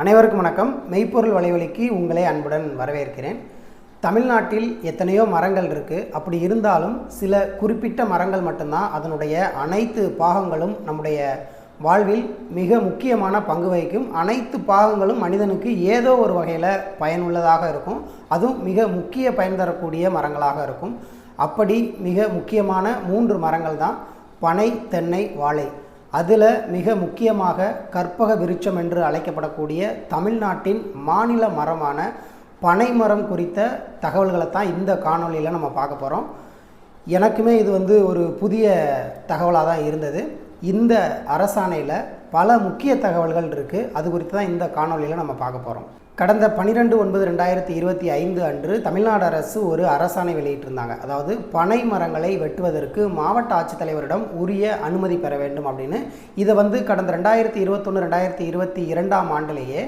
அனைவருக்கும் வணக்கம். மெய்ப்பொருள் வலைவலிக்கு உங்களை அன்புடன் வரவேற்கிறேன். தமிழ்நாட்டில் எத்தனையோ மரங்கள் இருக்குது அப்படி இருந்தாலும் சில குறிப்பிட்ட மரங்கள் மட்டும்தான் அதனுடைய அனைத்து பாகங்களும் நம்முடைய வாழ்வில் மிக முக்கியமான பங்கு வகிக்கும். அனைத்து பாகங்களும் மனிதனுக்கு ஏதோ ஒரு வகையில் பயனுள்ளதாக இருக்கும். அதுவும் மிக முக்கிய பயன் தரக்கூடிய மரங்களாக இருக்கும். அப்படி மிக முக்கியமான மூன்று மரங்கள் தான் பனை தென்னை வாழை. அதில் மிக முக்கியமாக கற்பக விருட்சம் என்று அழைக்கப்படக்கூடிய தமிழ்நாட்டின் மாநில மரமான பனைமரம் குறித்த தகவல்களை தான் இந்த காணொளியில் நம்ம பார்க்க போகிறோம் எனக்குமே இது வந்து ஒரு புதிய தகவலாக தான் இருந்தது. இந்த அரசாணையில் பல முக்கிய தகவல்கள் இருக்குது அது குறித்து தான் இந்த காணொளியில் நம்ம பார்க்க போகிறோம் கடந்த பனிரெண்டு ஒன்பது ரெண்டாயிரத்தி இருபத்தி ஐந்து அன்று தமிழ்நாடு அரசு ஒரு அரசாணை வெளியிட்டிருந்தாங்க. அதாவது பனை மரங்களை வெட்டுவதற்கு மாவட்ட ஆட்சித்தலைவரிடம் உரிய அனுமதி பெற வேண்டும் அப்படின்னு. இதை வந்து கடந்த ரெண்டாயிரத்தி இருபத்தொன்று ரெண்டாயிரத்தி இருபத்தி இரண்டாம் ஆண்டிலேயே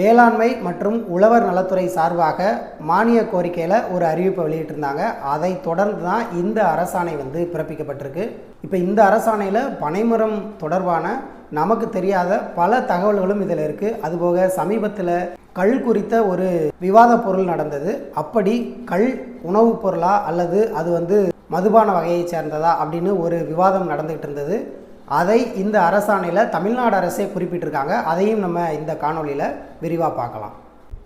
வேளாண்மை மற்றும் உழவர் நலத்துறை சார்பாக மானிய கோரிக்கையில் ஒரு அறிவிப்பை வெளியிட்டிருந்தாங்க. அதை தொடர்ந்து தான் இந்த அரசாணை வந்து பிறப்பிக்கப்பட்டிருக்கு. இப்போ இந்த அரசாணையில் பனைமரம் தொடர்பான நமக்கு தெரியாத பல தகவல்களும் இதில் இருக்குது அதுபோக சமீபத்தில் கல் குறித்த ஒரு விவாத பொருள் நடந்தது. அப்படி கல் உணவுப் பொருளா அல்லது அது வந்து மதுபான வகையைச் சேர்ந்ததா அப்படின்னு ஒரு விவாதம் நடந்துகிட்டு இருந்தது. அதை இந்த அரசாணையில் தமிழ்நாடு அரசே குறிப்பிட்டிருக்காங்க. அதையும் நம்ம இந்த காணொளியில் விரிவாக பார்க்கலாம்.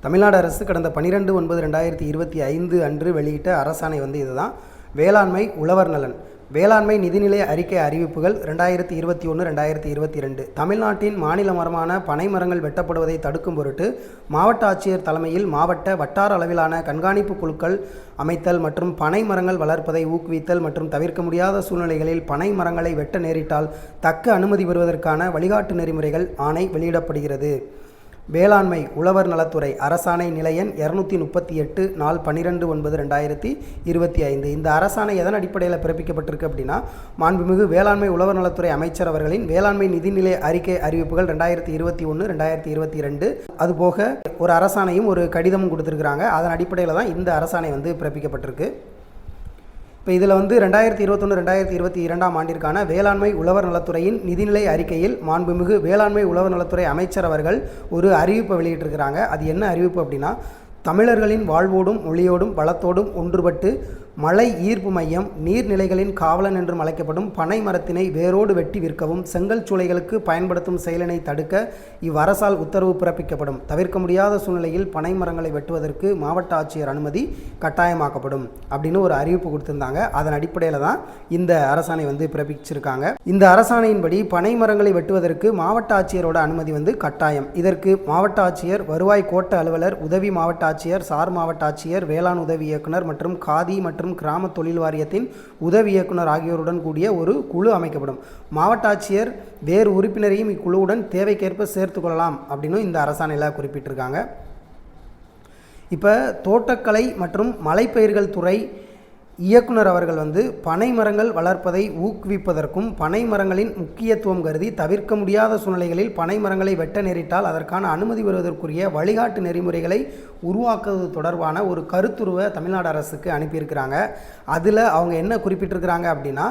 தமிழ்நாடு அரசு கடந்த பன்னிரெண்டு ஒன்பது ரெண்டாயிரத்தி இருபத்தி ஐந்து அன்று வெளியிட்ட அரசாணை வந்து இதுதான். வேளாண்மை உழவர் நலன். வேளாண்மை நிதிநிலை அறிக்கை அறிவிப்புகள் ரெண்டாயிரத்தி இருபத்தி ஒன்று ரெண்டாயிரத்தி இருபத்தி ரெண்டு. தமிழ்நாட்டின் மாநில மரமான பனை மரங்கள் வெட்டப்படுவதை தடுக்கும் பொருட்டு மாவட்ட ஆட்சியர் தலைமையில் மாவட்ட வட்டார அளவிலான கண்காணிப்பு குழுக்கள் அமைத்தல் மற்றும் பனை மரங்கள் வளர்ப்பதை ஊக்குவித்தல் மற்றும் தவிர்க்க முடியாத சூழ்நிலைகளில் பனை மரங்களை வெட்ட நேரிட்டால் தக்க அனுமதி பெறுவதற்கான வழிகாட்டு நெறிமுறைகள் ஆணை வெளியிடப்படுகிறது. வேளாண்மை உழவர் நலத்துறை அரசாணை நிலையன் இரநூத்தி முப்பத்தி எட்டு நாள் பன்னிரெண்டு ஒன்பது ரெண்டாயிரத்தி இருபத்தி ஐந்து. இந்த அரசாணை எதன் அடிப்படையில் பிறப்பிக்கப்பட்டிருக்கு அப்படின்னா மாண்புமிகு வேளாண்மை உழவர் நலத்துறை அமைச்சர் அவர்களின் வேளாண்மை நிதிநிலை அறிக்கை அறிவிப்புகள் ரெண்டாயிரத்தி இருபத்தி ஒன்று ரெண்டாயிரத்தி இருபத்தி ரெண்டு. அதுபோக ஒரு அரசாணையும் ஒரு கடிதமும் கொடுத்துருக்குறாங்க. அதன் அடிப்படையில் தான் இந்த அரசாணை வந்து பிறப்பிக்கப்பட்டிருக்கு. இப்போ இதில் வந்து ரெண்டாயிரத்தி இருபத்தொன்று ரெண்டாயிரத்தி இருபத்தி இரண்டாம் ஆண்டிற்கான வேளாண்மை உழவர் நலத்துறையின் நிதிநிலை அறிக்கையில் மாண்புமிகு வேளாண்மை உழவர் நலத்துறை அமைச்சர் அவர்கள் ஒரு அறிவிப்பை வெளியிட்டிருக்கிறாங்க. அது என்ன அறிவிப்பு அப்படின்னா தமிழர்களின் வாழ்வோடும் மொழியோடும் வளத்தோடும் ஒன்றுபட்டு மழை ஈர்ப்பு மையம் நீர்நிலைகளின் காவலன் என்றும் அழைக்கப்படும் பனை மரத்தினை வேரோடு வெட்டி விற்கவும் செங்கல் சூளைகளுக்கு பயன்படுத்தும் செயலினை தடுக்க இவ்வரசால் உத்தரவு பிறப்பிக்கப்படும். தவிர்க்க முடியாத சூழ்நிலையில் பனை மரங்களை வெட்டுவதற்கு மாவட்ட ஆட்சியர் அனுமதி கட்டாயமாக்கப்படும் அப்படின்னு ஒரு அறிவிப்பு கொடுத்திருந்தாங்க. அதன் அடிப்படையில் தான் இந்த அரசாணை வந்து பிறப்பிச்சிருக்காங்க. இந்த அரசாணையின்படி பனை மரங்களை வெட்டுவதற்கு மாவட்ட ஆட்சியரோட அனுமதி வந்து கட்டாயம். இதற்கு மாவட்ட ஆட்சியர் வருவாய் கோட்ட அலுவலர் உதவி மாவட்ட ஆட்சியர் சார் மாவட்ட ஆட்சியர் வேளாண் உதவி இயக்குனர் மற்றும் காதி மற்றும் கிராம தொழில் வாரியத்தின் உதவி இயக்குனர் ஆகியோருடன் கூடிய ஒரு குழு அமைக்கப்படும். மாவட்ட ஆட்சியர் வேறு உறுப்பினரையும் இக்குழுவுடன் தேவைக்கேற்ப சேர்த்து கொள்ளலாம் அப்படின்னு இந்த அரசாணையில் குறிப்பிட்டிருக்காங்க. இப்போ தோட்டக்கலை மற்றும் மலைப்பயிர்கள் துறை இயக்குனர் அவர்கள் வந்து பனை மரங்கள் வளர்ப்பதை ஊக்குவிப்பதற்கும் பனை மரங்களின் முக்கியத்துவம் கருதி தவிர்க்க முடியாத சூழ்நிலைகளில் பனை மரங்களை வெட்ட நேரிட்டால் அதற்கான அனுமதி பெறுவதற்குரிய வழிகாட்டு நெறிமுறைகளை உருவாக்குவது தொடர்பான ஒரு கருத்துருவை தமிழ்நாடு அரசுக்கு அனுப்பியிருக்கிறாங்க. அதில் அவங்க என்ன குறிப்பிட்டிருக்கிறாங்க அப்படின்னா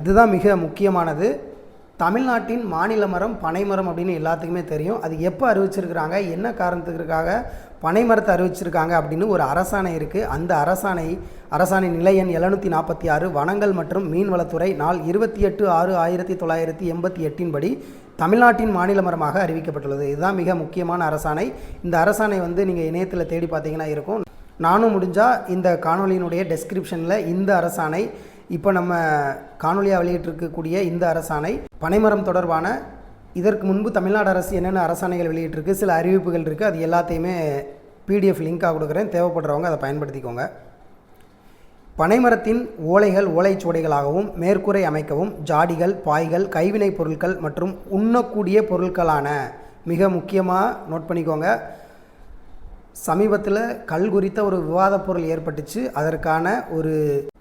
இதுதான் மிக முக்கியமானது. தமிழ்நாட்டின் மாநில மரம் பனைமரம் அப்படின்னு எல்லாத்துக்குமே தெரியும். அது எப்போ அறிவிச்சிருக்கிறாங்க? என்ன காரணத்துக்காக பனை மரத்தை அறிவிச்சிருக்காங்க அப்படின்னு ஒரு அரசாணை இருக்குது அந்த அரசாணை அரசாணை நிலை எண் எழுநூற்றி நாற்பத்தி ஆறு வனங்கள் மற்றும் மீன்வளத்துறை நாள் இருபத்தி எட்டு ஆறு ஆயிரத்தி தொள்ளாயிரத்தி எண்பத்தி எட்டின் படி தமிழ்நாட்டின் மாநில மரமாக அறிவிக்கப்பட்டுள்ளது. இதுதான் மிக முக்கியமான அரசாணை. இந்த அரசாணை வந்து நீங்கள் இணையத்தில் தேடி பார்த்தீங்கன்னா இருக்கும். நானும் முடிஞ்சால் இந்த காணொலியினுடைய டெஸ்கிரிப்ஷனில் இந்த அரசாணை இப்போ நம்ம காணொலியாக வெளியிட்டிருக்கக்கூடிய இந்த அரசாணை பனைமரம் தொடர்பான இதற்கு முன்பு தமிழ்நாடு அரசு என்னென்ன அரசாணைகள் வெளியிட்டிருக்கு சில அறிவிப்புகள் இருக்குது அது எல்லாத்தையுமே பிடிஎஃப் லிங்காக கொடுக்குறேன். தேவைப்படுறவங்க அதை பயன்படுத்திக்கோங்க. பனைமரத்தின் ஓலைகள் ஓலைச்சுவடைகளாகவும் மேற்கூரை அமைக்கவும் ஜாடிகள் பாய்கள் கைவினைப் பொருட்கள் மற்றும் உண்ணக்கூடிய பொருட்களான மிக முக்கியமாக நோட் பண்ணிக்கோங்க. சமீபத்தில் கல் குறித்த ஒரு விவாதப் பொருள் ஏற்பட்டுச்சு. அதற்கான ஒரு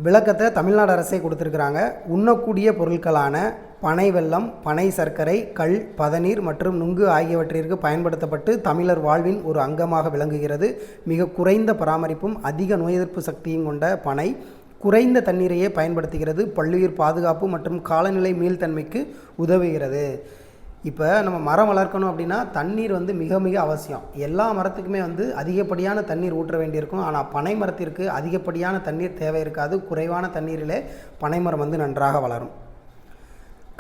விளக்கத்தை தமிழ்நாடு அரசே கொடுத்துருக்குறாங்க. உண்ணக்கூடிய பொருட்களான பனை வெள்ளம் பனை சர்க்கரை கல் பதநீர் மற்றும் நுங்கு ஆகியவற்றிற்கு பயன்படுத்தப்பட்டு தமிழர் வாழ்வின் ஒரு அங்கமாக விளங்குகிறது. மிக குறைந்த பராமரிப்பும் அதிக நோய் எதிர்ப்பு சக்தியும் கொண்ட பனை குறைந்த தண்ணீரையே பயன்படுத்துகிறது. பல்லுயிர் பாதுகாப்பு மற்றும் காலநிலை மீள்தன்மைக்கு உதவுகிறது. இப்போ நம்ம மரம் வளர்க்கணும் அப்படின்னா தண்ணீர் வந்து மிக மிக அவசியம். எல்லா மரத்துக்குமே வந்து அதிகப்படியான தண்ணீர் ஊற்ற வேண்டியிருக்கும். ஆனால் பனை மரத்திற்கு அதிகப்படியான தண்ணீர் தேவை இருக்காது. குறைவான தண்ணீரிலே பனை மரம் வந்து நன்றாக வளரும்.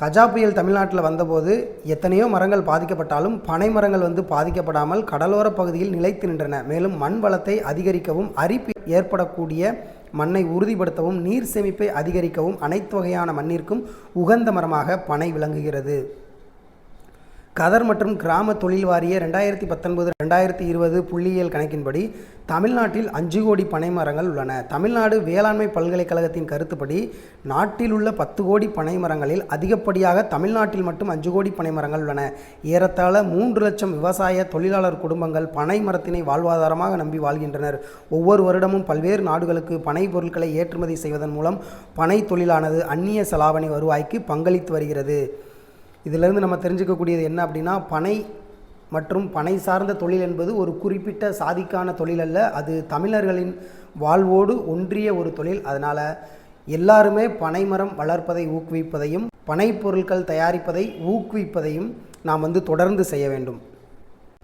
கஜா புயல் தமிழ்நாட்டில் வந்தபோது எத்தனையோ மரங்கள் பாதிக்கப்பட்டாலும் பனை மரங்கள் வந்து பாதிக்கப்படாமல் கடலோர பகுதியில் நிலைத்து நின்றன. மேலும் மண் வளத்தை அதிகரிக்கவும் அரிப்பு ஏற்படக்கூடிய மண்ணை உறுதிப்படுத்தவும் நீர் சேமிப்பை அதிகரிக்கவும் அனைத்து வகையான மண்ணிற்கும் உகந்த மரமாக பனை விளங்குகிறது. கதர் மற்றும் கிராம தொழில் வாரிய ரெண்டாயிரத்தி பத்தொன்பது ரெண்டாயிரத்தி இருபது புள்ளியியல் கணக்கின்படி தமிழ்நாட்டில் அஞ்சு கோடி பனை மரங்கள் உள்ளன. தமிழ்நாடு வேளாண்மை பல்கலைக்கழகத்தின் கருத்துப்படி நாட்டில் உள்ள பத்து கோடி பனை மரங்களில் அதிகப்படியாக தமிழ்நாட்டில் மட்டும் அஞ்சு கோடி பனை மரங்கள் உள்ளன. ஏறத்தாழ மூன்று லட்சம் விவசாய தொழிலாளர் குடும்பங்கள் பனை மரத்தினை வாழ்வாதாரமாக நம்பி வாழ்கின்றனர். ஒவ்வொரு வருடமும் பல்வேறு நாடுகளுக்கு பனை பொருட்களை ஏற்றுமதி செய்வதன் மூலம் பனை தொழிலானது அந்நிய செலாவணி வருவாய்க்கு பங்களித்து வருகிறது. இதிலிருந்து நம்ம தெரிஞ்சுக்கக்கூடியது என்ன அப்படின்னா பனை மற்றும் பனை சார்ந்த தொழில் என்பது ஒரு குறிப்பிட்ட சாதிக்கான தொழில் அல்ல. அது தமிழர்களின் வாழ்வோடு ஒன்றிய ஒரு தொழில். அதனால் எல்லாருமே பனைமரம் வளர்ப்பதை ஊக்குவிப்பதையும் பனை பொருட்கள் தயாரிப்பதை ஊக்குவிப்பதையும் நாம் வந்து தொடர்ந்து செய்ய வேண்டும்.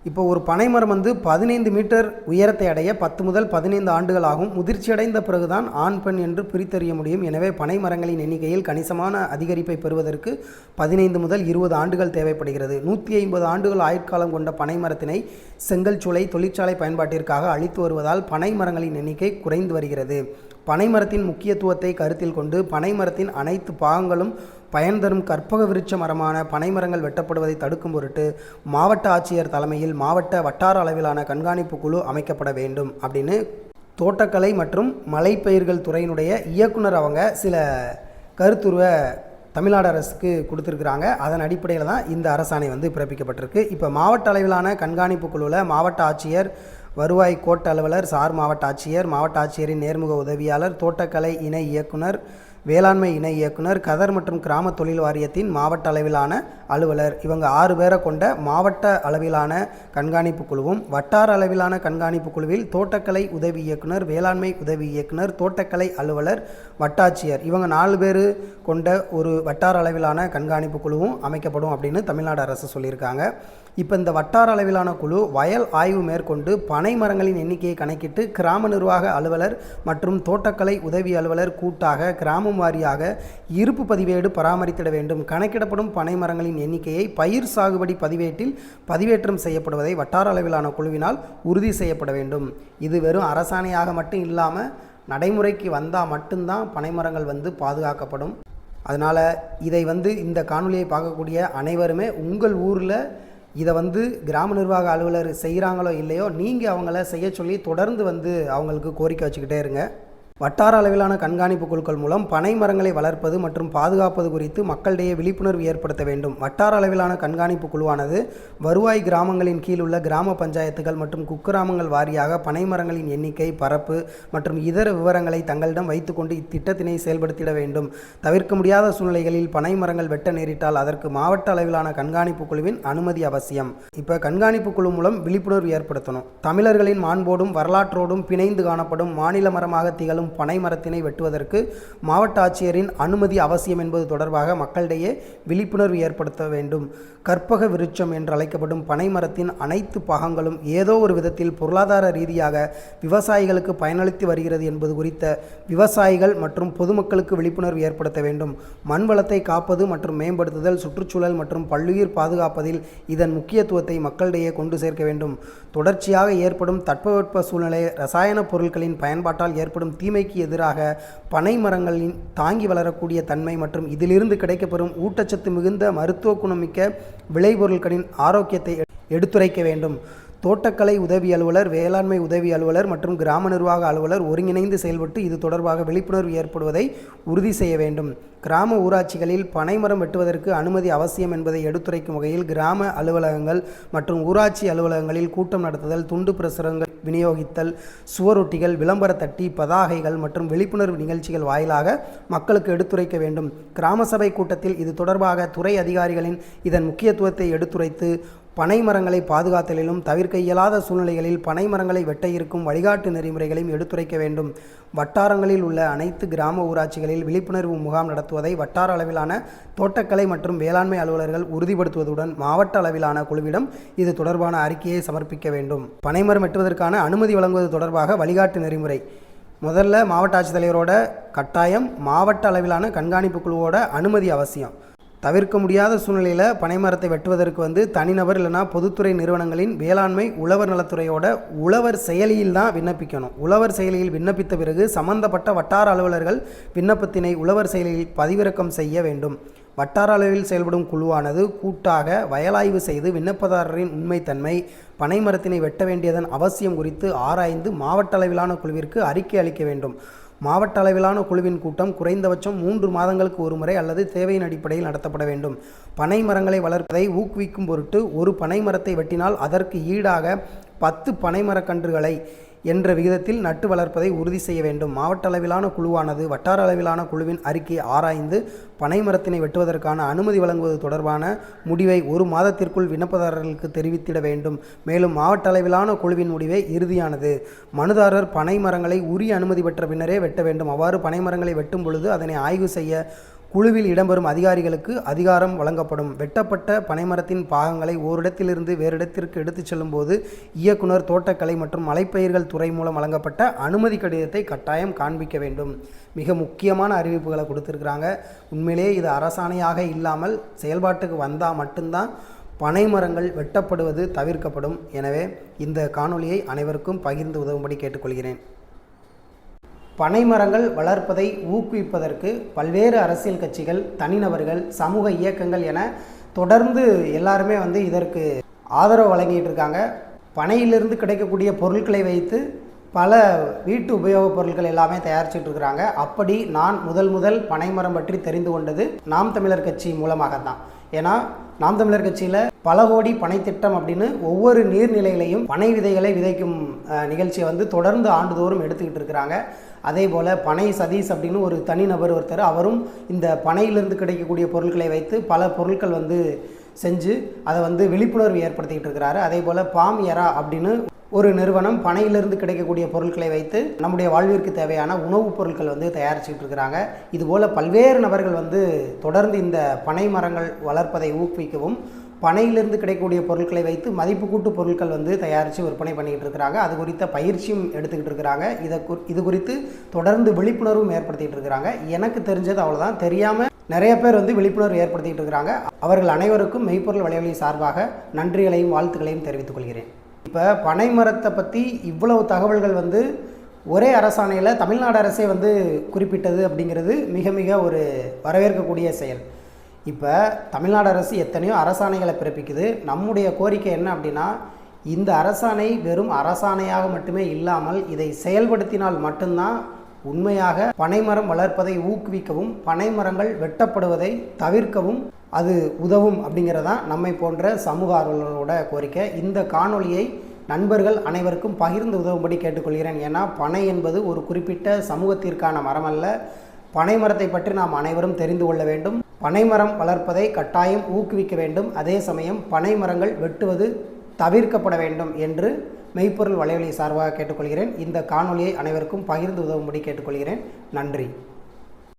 இப்போ ஒரு பனைமரம் வந்து பதினைந்து மீட்டர் உயரத்தை அடைய பத்து முதல் பதினைந்து ஆண்டுகள் ஆகும் முதிர்ச்சியடைந்த பிறகுதான் ஆண் பெண் என்று பிரித்தறிய முடியும். எனவே பனை மரங்களின் எண்ணிக்கையில் கணிசமான அதிகரிப்பை பெறுவதற்கு பதினைந்து முதல் இருபது ஆண்டுகள் தேவைப்படுகிறது. நூற்றி ஐம்பது ஆண்டுகள் ஆயுட்காலம் கொண்ட பனை மரத்தினை செங்கல் சூளை தொழிற்சாலை பயன்பாட்டிற்காக அளித்து வருவதால் பனை மரங்களின் எண்ணிக்கை குறைந்து வருகிறது. பனைமரத்தின் முக்கியத்துவத்தை கருத்தில் கொண்டு பனைமரத்தின் அனைத்து பாகங்களும் பயன் தரும் கற்பக விருட்ச மரமான பனைமரங்கள் வெட்டப்படுவதை தடுக்கும் பொருட்டு மாவட்ட ஆட்சியர் தலைமையில் மாவட்ட வட்டார அளவிலான கண்காணிப்பு குழு அமைக்கப்பட வேண்டும் அப்படின்னு தோட்டக்கலை மற்றும் மலைப்பயிர்கள் துறையினுடைய இயக்குனர் அவங்க சில கருத்துருவ தமிழ்நாடு அரசுக்கு கொடுத்துருக்குறாங்க. அதன் அடிப்படையில் தான் இந்த அரசாணை வந்து பிறப்பிக்கப்பட்டிருக்கு. இப்போ மாவட்ட அளவிலான கண்காணிப்பு குழுவில் மாவட்ட ஆட்சியர் வருவாய் கோட்ட அலுவலர் சார் மாவட்ட ஆட்சியர் மாவட்ட ஆட்சியரின் நேர்முக உதவியாளர் தோட்டக்கலை இணை இயக்குனர் வேளாண்மை இணை இயக்குனர் கதர் மற்றும் கிராம தொழில் வாரியத்தின் மாவட்ட அளவிலான அலுவலர். இவங்க ஆறு பேரை கொண்ட மாவட்ட அளவிலான கண்காணிப்பு குழுவும் வட்டார அளவிலான கண்காணிப்பு குழுவில் தோட்டக்கலை உதவி இயக்குனர் வேளாண்மை உதவி இயக்குனர் தோட்டக்கலை அலுவலர் வட்டாட்சியர். இவங்க நாலு பேர் கொண்ட ஒரு வட்டார அளவிலான கண்காணிப்பு குழுவும் அமைக்கப்படும் அப்படின்னு தமிழ்நாடு அரசு சொல்லியிருக்காங்க. இப்போ இந்த வட்டார அளவிலான குழு வயல் ஆய்வு மேற்கொண்டு பனை மரங்களின் எண்ணிக்கையை கணக்கிட்டு கிராம நிர்வாக அலுவலர் மற்றும் தோட்டக்கலை உதவி அலுவலர் கூட்டாக கிராமம் வாரியாக இருப்பு பதிவேடு பராமரித்திட வேண்டும். கணக்கிடப்படும் பனை மரங்களின் எண்ணிக்கையை பயிர் சாகுபடி பதிவேட்டில் பதிவேற்றம் செய்யப்படுவதை வட்டார அளவிலான குழுவினால் உறுதி செய்யப்பட வேண்டும். இது வெறும் அரசாணையாக மட்டும் இல்லாமல் நடைமுறைக்கு வந்தால் மட்டும்தான் பனைமரங்கள் வந்து பாதுகாக்கப்படும். அதனால் இதை வந்து இந்த காணொலியை பார்க்கக்கூடிய அனைவருமே உங்கள் ஊரில் இதை வந்து கிராம நிர்வாக அலுவலர் செய்கிறாங்களோ இல்லையோ நீங்கள் அவங்கள செய்ய சொல்லி தொடர்ந்து வந்து அவங்களுக்கு கோரிக்கை வச்சுக்கிட்டே இருங்க. வட்டார அளவிலான கண்காணிப்பு குழுக்கள் மூலம் பனை மரங்களை வளர்ப்பது மற்றும் பாதுகாப்பது குறித்து மக்களிடையே விழிப்புணர்வு ஏற்படுத்த வேண்டும். வட்டார அளவிலான கண்காணிப்பு குழுவானது வருவாய் கிராமங்களின் கீழ் உள்ள கிராம பஞ்சாயத்துகள் மற்றும் குக்கிராமங்கள் வாரியாக பனை மரங்களின் எண்ணிக்கை பரப்பு மற்றும் இதர விவரங்களை தங்களிடம் வைத்துக்கொண்டு இத்திட்டத்தினை செயல்படுத்திட வேண்டும். தவிர்க்க முடியாத சூழ்நிலைகளில் பனை மரங்கள் வெட்ட நேரிட்டால் அதற்கு மாவட்ட அளவிலான கண்காணிப்பு குழுவின் அனுமதி அவசியம். இப்போ கண்காணிப்பு குழு மூலம் விழிப்புணர்வு ஏற்படுத்தணும். தமிழர்களின் மாண்போடும் வரலாற்றோடும் பிணைந்து காணப்படும் மாநில மரமாக திகழும் வளரும் பனை மரத்தினை வெட்டுவதற்கு மாவட்ட ஆட்சியரின் அனுமதி அவசியம் என்பது தொடர்பாக மக்களிடையே விழிப்புணர்வு ஏற்படுத்த வேண்டும். கற்பக விருட்சம் என்று அழைக்கப்படும் பனை மரத்தின் அனைத்து பாகங்களும் ஏதோ ஒரு விதத்தில் பொருளாதார ரீதியாக விவசாயிகளுக்கு பயனளித்து வருகிறது என்பது குறித்த விவசாயிகள் மற்றும் பொதுமக்களுக்கு விழிப்புணர்வு ஏற்படுத்த வேண்டும். மண் வளத்தை காப்பது மற்றும் மேம்படுத்துதல் சுற்றுச்சூழல் மற்றும் பல்லுயிர் பாதுகாப்பதில் இதன் முக்கியத்துவத்தை மக்களிடையே கொண்டு சேர்க்க வேண்டும். தொடர்ச்சியாக ஏற்படும் தட்பவெட்ப சூழ்நிலை ரசாயன பொருட்களின் பயன்பாட்டால் ஏற்படும் தீமைக்கு எதிராக பனை மரங்களின் தாங்கி வளரக்கூடிய தன்மை மற்றும் இதிலிருந்து கிடைக்கப்பெறும் ஊட்டச்சத்து மிகுந்த மருத்துவ குணமிக்க விளைபொருட்களின் ஆரோக்கியத்தை எடுத்துரைக்க வேண்டும். தோட்டக்கலை உதவி அலுவலர் வேளாண்மை உதவி அலுவலர் மற்றும் கிராம நிர்வாக அலுவலர் ஒருங்கிணைந்து செயல்பட்டு இது தொடர்பாக விழிப்புணர்வு ஏற்படுவதை உறுதி செய்ய வேண்டும். கிராம ஊராட்சிகளில் பனைமரம் வெட்டுவதற்கு அனுமதி அவசியம் என்பதை எடுத்துரைக்கும் வகையில் கிராம அலுவலகங்கள் மற்றும் ஊராட்சி அலுவலகங்களில் கூட்டம் நடத்துதல் துண்டு பிரசுரங்கள் விநியோகித்தல் சுவரொட்டிகள் விளம்பர தட்டி பதாகைகள் மற்றும் விழிப்புணர்வு நிகழ்ச்சிகள் வாயிலாக மக்களுக்கு எடுத்துரைக்க வேண்டும். கிராம சபை கூட்டத்தில் இது தொடர்பாக துறை அதிகாரிகளின் இதன் முக்கியத்துவத்தை எடுத்துரைத்து பனை மரங்களை பாதுகாத்தலிலும் தவிர்க்க இயலாத சூழ்நிலைகளில் பனை மரங்களை வெட்ட இருக்கும் வழிகாட்டு நெறிமுறைகளையும் எடுத்துரைக்க வேண்டும். வட்டாரங்களில் உள்ள அனைத்து கிராம ஊராட்சிகளில் விழிப்புணர்வு முகாம் நடத்துவதை வட்டார அளவிலான தோட்டக்கலை மற்றும் வேளாண்மை அலுவலர்கள் உறுதிப்படுத்துவதுடன் மாவட்ட அளவிலான குழுவிடம் இது தொடர்பான அறிக்கையை சமர்ப்பிக்க வேண்டும். பனைமரம் வெட்டுவதற்கான அனுமதி வழங்குவது தொடர்பாக வழிகாட்டு நெறிமுறை. முதல்ல மாவட்ட ஆட்சித்தலைவரோட கட்டாயம் மாவட்ட அளவிலான கண்காணிப்பு குழுவோட அனுமதி அவசியம். தவிர்க்க முடியாத சூழ்நிலையில் பனைமரத்தை வெட்டுவதற்கு வந்து தனிநபர் இல்லைனா பொதுத்துறை நிறுவனங்களின் வேளாண்மை உழவர் நலத்துறையோட உழவர் செயலியில் தான் விண்ணப்பிக்கணும். உழவர் செயலியில் விண்ணப்பித்த பிறகு சம்பந்தப்பட்ட வட்டார அலுவலர்கள் விண்ணப்பத்தினை உழவர் செயலியில் பதிவிறக்கம் செய்ய வேண்டும். வட்டார அளவில் செயல்படும் குழுவானது கூட்டாக வயலாய்வு செய்து விண்ணப்பதாரரின் உண்மைத்தன்மை பனைமரத்தினை வெட்ட வேண்டியதன் அவசியம் குறித்து ஆராய்ந்து மாவட்ட அளவிலான குழுவிற்கு அறிக்கை அளிக்க வேண்டும். மாவட்ட அளவிலான குழுவின் கூட்டம் குறைந்தபட்சம் மூன்று மாதங்களுக்கு ஒருமுறை அல்லது தேவையின் அடிப்படையில் நடத்தப்பட வேண்டும். பனை மரங்களை வளர்ப்பதை ஊக்குவிக்கும் பொருட்டு ஒரு பனை மரத்தை வெட்டினால் அதற்கு ஈடாக பத்து பனைமரக்கன்றுகளை என்ற விகிதத்தில் நட்டு வளர்ப்பதை உறுதி செய்ய வேண்டும். மாவட்ட அளவிலான குழுவானது வட்டார அளவிலான குழுவின் அறிக்கையை ஆராய்ந்து பனை மரத்தினை வெட்டுவதற்கான அனுமதி வழங்குவது தொடர்பான முடிவை ஒரு மாதத்திற்குள் விண்ணப்பதாரர்களுக்கு தெரிவித்திட வேண்டும். மேலும் மாவட்ட அளவிலான குழுவின் முடிவே இறுதியானது. மனுதாரர் பனை மரங்களை உரிய அனுமதி பெற்ற பின்னரே வெட்ட வேண்டும். அவ்வாறு பனை மரங்களை வெட்டும் பொழுது அதனை ஆய்வு செய்ய குழுவில் இடம்பெறும் அதிகாரிகளுக்கு அதிகாரம் வழங்கப்படும். வெட்டப்பட்ட பனைமரத்தின் பாகங்களை ஓரிடத்திலிருந்து வேறு இடத்திற்கு எடுத்துச் செல்லும்போது இயக்குனர் தோட்டக்கலை மற்றும் மலைப்பயிர்கள் துறை மூலம் வழங்கப்பட்ட அனுமதி கடிதத்தை கட்டாயம் காண்பிக்க வேண்டும். மிக முக்கியமான அறிவிப்புகளை கொடுத்துருக்குறாங்க. உண்மையிலேயே இது அரசாணையாக இல்லாமல் செயல்பாட்டுக்கு வந்தால் மட்டும்தான் பனை மரங்கள் வெட்டப்படுவது தவிர்க்கப்படும். எனவே இந்த காணொலியை அனைவருக்கும் பகிர்ந்து உதவும்படி கேட்டுக்கொள்கிறேன். பனை மரங்கள் வளர்ப்பதை ஊக்குவிப்பதற்கு பல்வேறு அரசியல் கட்சிகள் தனிநபர்கள் சமூக இயக்கங்கள் என தொடர்ந்து எல்லாருமே வந்து இதற்கு ஆதரவு வழங்கிட்டு இருக்காங்க. பனையிலிருந்து கிடைக்கக்கூடிய பொருட்களை வைத்து பல வீட்டு உபயோகப் பொருட்கள் எல்லாமே தயாரிச்சுட்டு இருக்கிறாங்க அப்படி நான் முதல் முதல் பனைமரம் பற்றி தெரிந்து கொண்டது நாம் தமிழர் கட்சி மூலமாக தான் ஏன்னா நாம் தமிழர் கட்சியில் பல கோடி பனை திட்டம் அப்படின்னு ஒவ்வொரு நீர்நிலையிலையும் பனை விதைகளை விதைக்கும் நிகழ்ச்சியை வந்து தொடர்ந்து ஆண்டுதோறும் எடுத்துக்கிட்டு இருக்கிறாங்க அதே போல் பனை சதீஷ் அப்படின்னு ஒரு தனிநபர் ஒருத்தர் அவரும் இந்த பனையிலிருந்து கிடைக்கக்கூடிய பொருட்களை வைத்து பல பொருட்கள் வந்து செஞ்சு அதை வந்து விழிப்புணர்வு ஏற்படுத்திக்கிட்டு இருக்கிறாரு. அதே போல் பாம் எரா அப்படின்னு ஒரு நிறுவனம் பனையிலிருந்து கிடைக்கக்கூடிய பொருட்களை வைத்து நம்முடைய வாழ்விற்கு தேவையான உணவுப் பொருட்கள் வந்து தயாரிச்சுட்டு இருக்கிறாங்க. இதுபோல் பல்வேறு நபர்கள் வந்து தொடர்ந்து இந்த பனை மரங்கள் வளர்ப்பதை ஊக்குவிக்கவும் பனையிலிருந்து கிடைக்கக்கூடிய பொருட்களை வைத்து மதிப்பு கூட்டு பொருட்கள் வந்து தயாரித்து விற்பனை பண்ணிக்கிட்டு இருக்கிறாங்க. அது குறித்த பயிற்சியும் எடுத்துக்கிட்டு இருக்கிறாங்க. இதை குறி இது குறித்து தொடர்ந்து விழிப்புணர்வும் ஏற்படுத்திகிட்டு இருக்கிறாங்க. எனக்கு தெரிஞ்சது அவ்வளோதான் தெரியாமல் நிறைய பேர் வந்து விழிப்புணர்வு ஏற்படுத்திக்கிட்டு இருக்கிறாங்க. அவர்கள் அனைவருக்கும் மெய்ப்பொருள் வலைவலி சார்பாக நன்றிகளையும் வாழ்த்துக்களையும் தெரிவித்துக் கொள்கிறேன். இப்போ பனை மரத்தை பற்றி இவ்வளவு தகவல்கள் வந்து ஒரே அரசாணையில் தமிழ்நாடு அரசே வந்து குறிப்பிட்டது அப்படிங்கிறது மிக மிக ஒரு வரவேற்கக்கூடிய செயல். இப்போ தமிழ்நாடு அரசு எத்தனையோ அரசாணைகளை பிறப்பிக்குது. நம்முடைய கோரிக்கை என்ன அப்படின்னா இந்த அரசாணை வெறும் அரசாணையாக மட்டுமே இல்லாமல் இதை செயல்படுத்தினால் மட்டும்தான் உண்மையாக பனைமரம் வளர்ப்பதை ஊக்குவிக்கவும் பனைமரங்கள் வெட்டப்படுவதை தவிர்க்கவும் அது உதவும் அப்படிங்கிறதான் நம்மை போன்ற சமூக ஆர்வலர்களோட கோரிக்கை. இந்த காணொலியை நண்பர்கள் அனைவருக்கும் பகிர்ந்து உதவும்படி கேட்டுக்கொள்கிறேன். ஏன்னா பனை என்பது ஒரு குறிப்பிட்ட சமூகத்திற்கான மரம் அல்ல பனை மரத்தை பற்றி நாம் அனைவரும் தெரிந்து கொள்ள வேண்டும். பனைமரம் வளர்ப்பதை கட்டாயம் ஊக்குவிக்க வேண்டும். அதே சமயம் பனை மரங்கள் வெட்டுவது தவிர்க்கப்பட வேண்டும் என்று மெய்ப்பொருள் வலைவலி சார்பாக கேட்டுக்கொள்கிறேன். இந்த காணொலியை அனைவருக்கும் பகிர்ந்து உதவும்படி கேட்டுக்கொள்கிறேன். நன்றி.